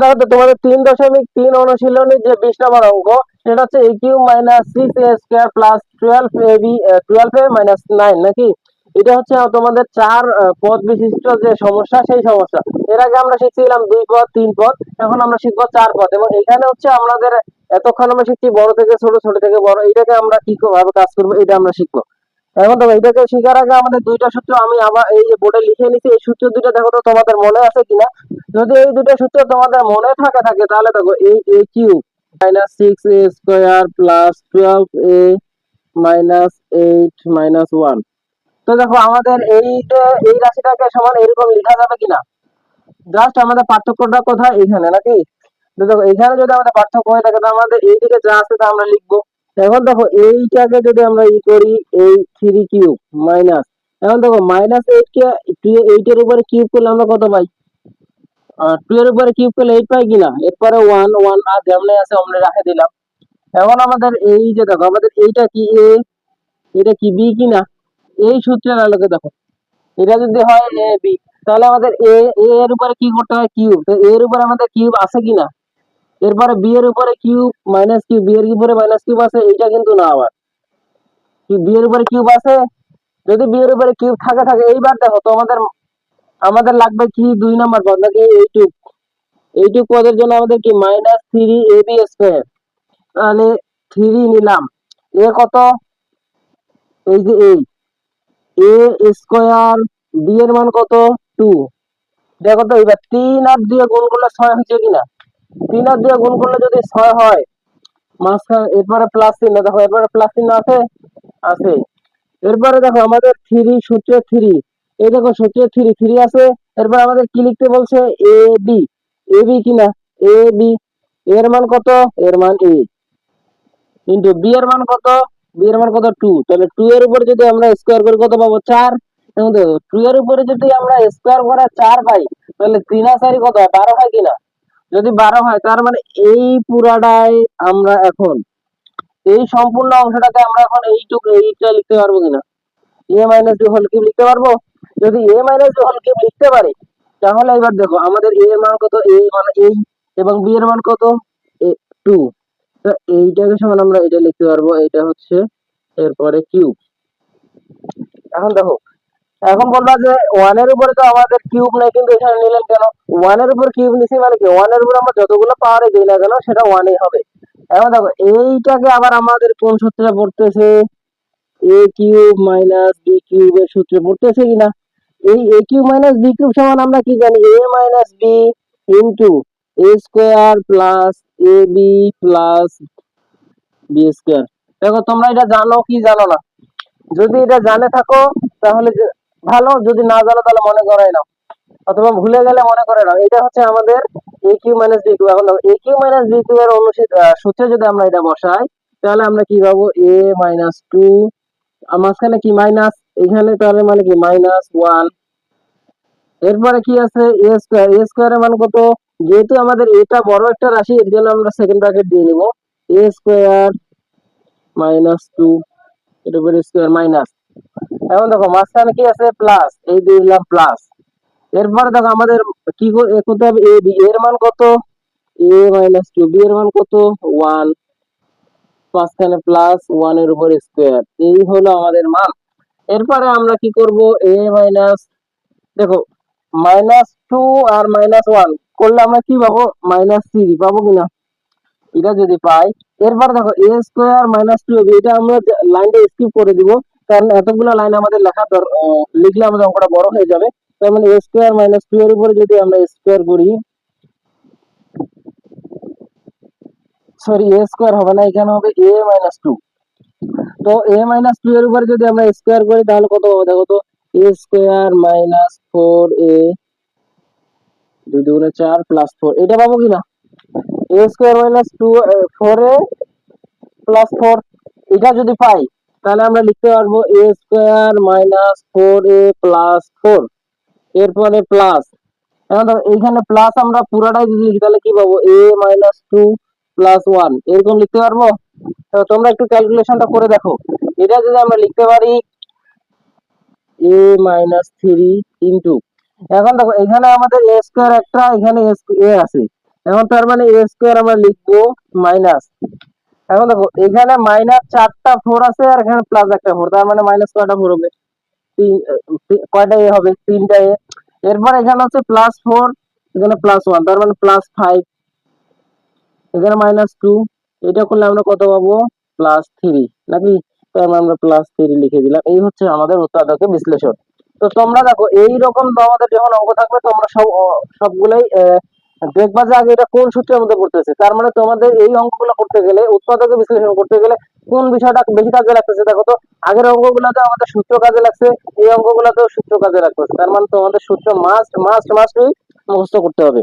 দেখো তো তোমাদের তিন দশমিক তিন অনুশীলনী যে বিশ নম্বর অঙ্ক, সেটা হচ্ছে a minus six a square plus twelve a b twelve a minus nine নাকি? এটা হচ্ছে তোমাদের চার পদ বিশিষ্ট যে সমস্যা, সেই সমস্যা। এর আগে আমরা শিখছিলাম দুই পদ, তিন পদ, এখন আমরা শিখব চার পদ। এবং এখানে হচ্ছে আমাদের এতক্ষণ আমরা শিখছি বড় থেকে ছোট ছোট থেকে বড়। এটাকে আমরা কি ভাবে কাজ করব, এটা আমরা শিখব। এখন তো এটাকে শেখার আগে আমাদের দুইটা সূত্র। আমি আবার এই যে বোর্ডে লিখে নিছি, এই সূত্র দুইটা দেখো তো তোমাদের মনে আছে কিনা? যদি এই দুটো সূত্র তোমাদের মনে থাকে থাকে, তাহলে দেখো এই a cube minus six a square plus twelve a minus eight minus one তো দেখো, আমাদের এই যে, এই রাশিটাকে সমান এরকম লেখা যাবে কিনা? জাস্ট আমাদের পার্থক্যটা কোথায়? এখানে, নাকি? দেখো, এখানে যদি আমাদের পার্থক্য হয়ে থাকে তো আমাদের এইদিকে যা আছে তা আমরা লিখব। এখন দেখো এইটাকে যদি আমরা ই করি, এই থ্রি কিউব মাইনাস এখন দেখো মাইনাস এইট কে এইট এর উপরে কিউব করলে আমরা কত পাই? টু এর উপরে কিউব করলে এইট পাই কিনা এরপরে ওয়ান ওয়ান আর যেমন আছে অমনে রাখে দিলাম। এখন আমাদের এই যে দেখো, আমাদের এইটা কি এ এটা কি বি কিনা এই সূত্রের আলোকে দেখো। এটা যদি হয় এ বি তাহলে আমাদের এ এর উপরে কি করতে হয়? কিউব তো এর উপরে আমাদের কিউব আছে কিনা এরপরে বি এর উপরে কিউব মাইনাস কিউব বি এর উপরে মাইনাস কিউব আছে, এইটা কিন্তু না আবার। কি বি এর উপরে কিউব আছে? যদি বি এর উপরে কিউব থাকে থাকে, এইবার দেখো তো আমাদের আমাদের লাগবে কি দুই নম্বর পদ? নাকি এইটুক? এইটুক পদের জন্য আমাদের কি minus three a b square তাহলে থ্রি নিলাম। এ কত? এই যে এই। এ স্কোয়ার বি এর মান কত? টু দেখো তো এবার তিন আর দিয়ে গুণ করলে ছয় হচ্ছে কিনা? তিন আর দিয়ে গুণ করলে যদি ছয় হয়, মাঝখানে এরপরে প্লাস চিহ্ন দেখো, এরপরে প্লাস চিহ্ন আছে? আছে। এরপরে দেখো, আমাদের থ্রি সূত্রে থ্রি এই দেখো, সূত্রে থ্রি থ্রি আছে। এরপর আমাদের কি লিখতে বলছে? এ বি এ বি কিনা? এ বি এর মান কত? এর মান এ ইন্টু বি এর মান কত? বি এর মান কত? টু তাহলে টু এর উপরে যদি আমরা স্কোয়ার করি কত পাবো? চার। দেখো টু এর উপরে যদি আমরা স্কোয়ার করে চার পাই, তাহলে তিন আর চারি কত হয়? বারো হয় কিনা? যদি বারো হয়, তার মানে এই পুরাটাই আমরা এখন। এই সম্পূর্ণ অংশটাকে আমরা এখন এইটুকু, এইটা লিখতে পারব কিনা? A minus b whole cube লিখতে পারব? যদি a minus b whole cube লিখতে পারি, তাহলে এবার দেখো, আমাদের এ এর মান কত? এ মানে এই এবং বি এর মান কত? এ টু এইটাকে সমান আমরা এটা লিখতে পারব, এটা হচ্ছে এরপরে কিউব এখন দেখো এখন বলবা যে ওয়ানের উপরে তো আমাদের কিউব নেই, কিন্তু এখানে নিলেন কেন? ওয়ানের উপর কিউব নিছি মানে কি? ওয়ানের উপর আমরা যতগুলো পাওয়ারে দিই না কেন, সেটা ওয়ানই হবে। এখন দেখো, এইটাকে আবার আমাদের কোন সূত্রে পড়তেছে? এ কিউব মাইনাস বি কিউবের সূত্রে পড়তেছে কিনা? এই a cube minus b cube সমান আমরা কি জানি? A minus b into a square plus a b plus b square দেখো, তোমরা এটা জানো কি জানো না? যদি এটা জানে থাকো, তাহলে ভালো, যদি না জানো তাহলে মনে করাই নাও অথবা ভুলে গেলে মনে করে নাও এটা হচ্ছে আমাদের a cube minus b cube এখন a cube minus b cube এর সূত্রে যদি আমরা এটা বসাই, তাহলে আমরা কি পাবো? এ মাইনাস টু মাঝখানে কি মাইনাস এখানে তাহলে মানে কি? মাইনাস ওয়ান এরপরে কি আছে? এ স্কোয়ার এ স্কোয়ারের মান কত? যেহেতু আমাদের এটা বড় একটা রাশি, এর জন্য আমরা সেকেন্ড ব্র্যাকেট দিয়ে নিব। এ স্কোয়ার মাইনাস টু এর উপরে স্কোয়ার মাইনাস এখন দেখো, মাঝখানে কি আছে? প্লাস এই দিয়ে দিলাম প্লাস এরপরে দেখো, আমাদের কি করতে হবে? এ বি এর মান কত? এ মাইনাস টু বি এর মান কত? ওয়ান মাঝখানে প্লাস ওয়ানের উপর স্কোয়ার এই হলো আমাদের মান। এরপরে আমরা কি করব? এ মাইনাস দেখো মাইনাস টু আর মাইনাস ওয়ান করলে আমরা কি পাবো? মাইনাস থ্রি পাবো কিনা? এটা যদি পাই, এরপর দেখো এ স্কোয়ার মাইনাস টু এটা আমরা লাইনটা স্কিপ করে দিব। কারণ এতগুলো লাইন আমাদের লেখা লিখলে আমাদের অঙ্কটা বড় হয়ে যাবে। তার মানে এ স্কোয়ার মাইনাস টু এর উপরে যদি আমরা স্কোয়ার করি সরি এ স্কোয়ার হবে না, এখানে হবে এ মাইনাস টু তো এ মাইনাস টু এর উপরে যদি আমরা স্কোয়ার করি, তাহলে কত হবে? দেখো তো a square minus four a দুই দুগুণে চার প্লাস ফোর এটা পাবো কিনা? A square minus two four a plus four এটা যদি পাই তাহলে আমরা লিখতে পারব a square minus four a plus four এরপরে প্লাস এখন এইখানে প্লাস আমরা পুরাটাই যদি লিখি, তাহলে কি পাবো? A minus two plus one এরকম লিখতে পারব? তোমরা একটু ক্যালকুলেশনটা করে দেখো। এটা যদি আমরা লিখতে পারি এ মাইনাস থ্রি ইন্টু এখন দেখো, এখানে আমাদের এ স্কোয়ার একটা, এখানে এ আছে। এখন তার মানে এ স্কোয়ার আমরা লিখব মাইনাস এখন দেখো, এখানে মাইনাস চারটা ফোর আছে আর এখানে প্লাস একটা ফোর তার মানে মাইনাস কয়টা ফোর হবে। তি- কয়টা এ হবে? তিনটা এ। এরপর এখানে হচ্ছে প্লাস ফোর এখানে প্লাস ওয়ান তার মানে প্লাস ফাইভ এখানে মাইনাস টু এটা করলে আমরা কত পাবো? প্লাস থ্রি নাকি? তার মানে আমরা প্লাস থ্রি লিখে দিলাম। এই হচ্ছে আমাদের উৎপাদকের বিশ্লেষণ। তো তোমরা দেখো এই রকম তোমাদের যখন অঙ্ক থাকবে, তোমরা সব, সবগুলোই দেখবা যে আগে এটা কোন সূত্রের মধ্যে পড়তেছে? তার মানে তোমাদের এই অঙ্কগুলো করতে গেলে, উৎপাদক বিশ্লেষণ করতে গেলে কোন বিষয়টা বেশি কাজে লাগতেছে? দেখো তো, আগের অঙ্কগুলোতে আমাদের সূত্র কাজে লাগছে, এই অঙ্কগুলোতেও সূত্র কাজে লাগতেছে। তার মানে তোমাদের সূত্র মাস্ট মাস্ট মাস্টই মুখস্থ করতে হবে।